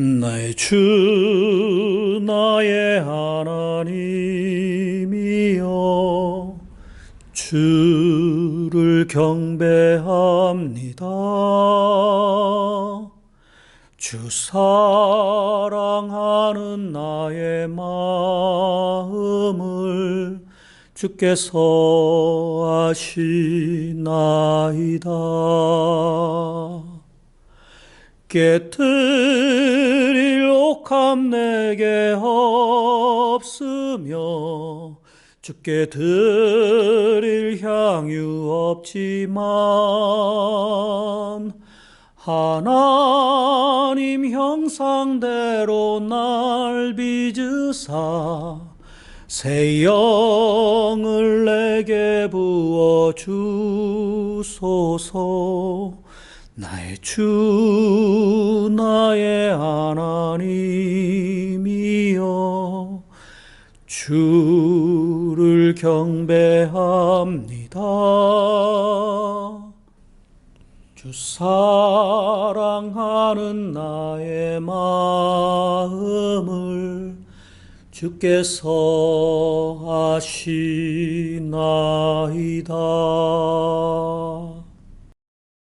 나의 주 나의 하나님이여 주를 경배합니다. 주 사랑하는 나의 마음을 주께서 아시나이다 깨뜨릴 옥함 내게 없으며 주께 드릴 향유 없지만 하나님 형상대로 날 빚으사 새 영을 내게 부어 주소서 나의 주 나의 하나님이여 주를 경배합니다. 주 사랑하는 나의 마음을 주께서 아시나이다